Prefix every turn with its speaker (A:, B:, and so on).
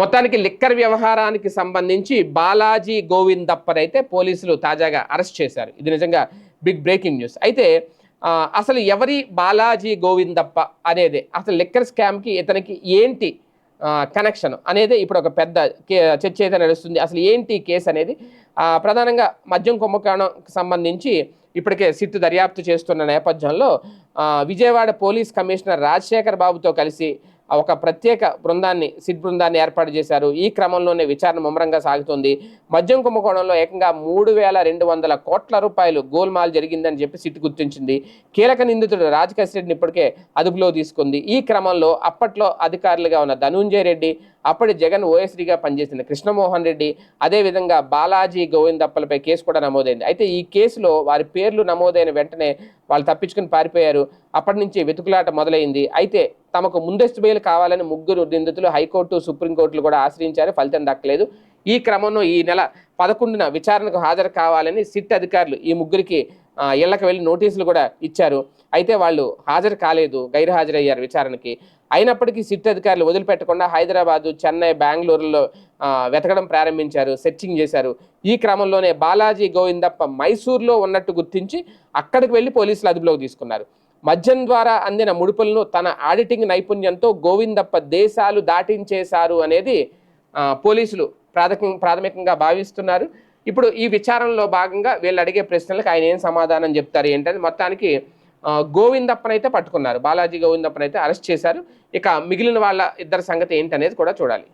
A: మొత్తానికి లిక్కర్ వ్యవహారానికి సంబంధించి బాలాజీ గోవిందప్పర్ అయితే పోలీసులు తాజాగా అరెస్ట్ చేశారు. ఇది నిజంగా బిగ్ బ్రేకింగ్ న్యూస్. అయితే అసలు ఎవరి బాలాజీ గోవిందప్ప అనేది అసలు లిక్కర్ స్కామ్కి ఇతనికి ఏంటి కనెక్షన్ అనేది ఇప్పుడు ఒక పెద్ద కే చర్చ అయితే నడుస్తుంది. అసలు ఏంటి కేసు అనేది ప్రధానంగా మద్యం కుంభకోణంకి సంబంధించి ఇప్పటికే సిట్ దర్యాప్తు చేస్తున్న నేపథ్యంలో విజయవాడ పోలీస్ కమిషనర్ రాజశేఖర్ బాబుతో కలిసి ఒక ప్రత్యేక బృందాన్ని సిట్ బృందాన్ని ఏర్పాటు చేశారు. ఈ క్రమంలోనే విచారణ ముమ్మరంగా సాగుతోంది. మద్యం కుంభకోణంలో ఏకంగా మూడు వేల రెండు వందల కోట్ల రూపాయలు గోల్మాల్ జరిగిందని చెప్పి సిట్ గుర్తించింది. కీలక నిందితుడు రాజకేశ్ రెడ్డిని ఇప్పటికే అదుపులో తీసుకుంది. ఈ క్రమంలో అప్పట్లో అధికారులుగా ఉన్న ధనుంజయ రెడ్డి అప్పటి జగన్ ఓఎస్డీగా పనిచేసిన కృష్ణమోహన్ రెడ్డి అదేవిధంగా బాలాజీ గోవిందప్పలపై కేసు కూడా నమోదైంది. అయితే ఈ కేసులో వారి పేర్లు నమోదైన వెంటనే వాళ్ళు తప్పించుకుని పారిపోయారు. అప్పటి నుంచి వెతుకులాట మొదలైంది. అయితే తమకు ముందస్తు బెయిల్ కావాలని ముగ్గురు నిందితులు హైకోర్టు సుప్రీంకోర్టులు కూడా ఆశ్రయించారు. ఫలితం దక్కలేదు. ఈ క్రమంలో ఈ నెల పదకొండున విచారణకు హాజరు కావాలని సిట్ అధికారులు ఈ ముగ్గురికి ఇళ్ళకు వెళ్ళి నోటీసులు కూడా ఇచ్చారు. అయితే వాళ్ళు హాజరు కాలేదు గైరు హాజరయ్యారు విచారణకి. అయినప్పటికీ సిట్ అధికారులు వదిలిపెట్టకుండా హైదరాబాదు చెన్నై బెంగళూరులో వెతకడం ప్రారంభించారు సెర్చింగ్ చేశారు. ఈ క్రమంలోనే బాలాజీ గోవిందప్ప మైసూర్లో ఉన్నట్టు గుర్తించి అక్కడికి వెళ్ళి పోలీసులు అదుపులోకి తీసుకున్నారు. మద్యం ద్వారా అందిన ముడుపులను తన ఆడిటింగ్ నైపుణ్యంతో గోవిందప్ప దేశాలు దాటించేశారు అనేది పోలీసులు ప్రాథమిక ప్రాథమికంగా భావిస్తున్నారు. ఇప్పుడు ఈ విచారణలో భాగంగా వీళ్ళు అడిగే ప్రశ్నలకు ఆయన ఏం సమాధానం చెప్తారు ఏంటని మొత్తానికి గోవిందప్పనైతే పట్టుకున్నారు. బాలాజీ గోవిందప్పనైతే అరెస్ట్ చేశారు. ఇక మిగిలిన వాళ్ళ ఇద్దరి సంగతి ఏంటనేది కూడా చూడాలి.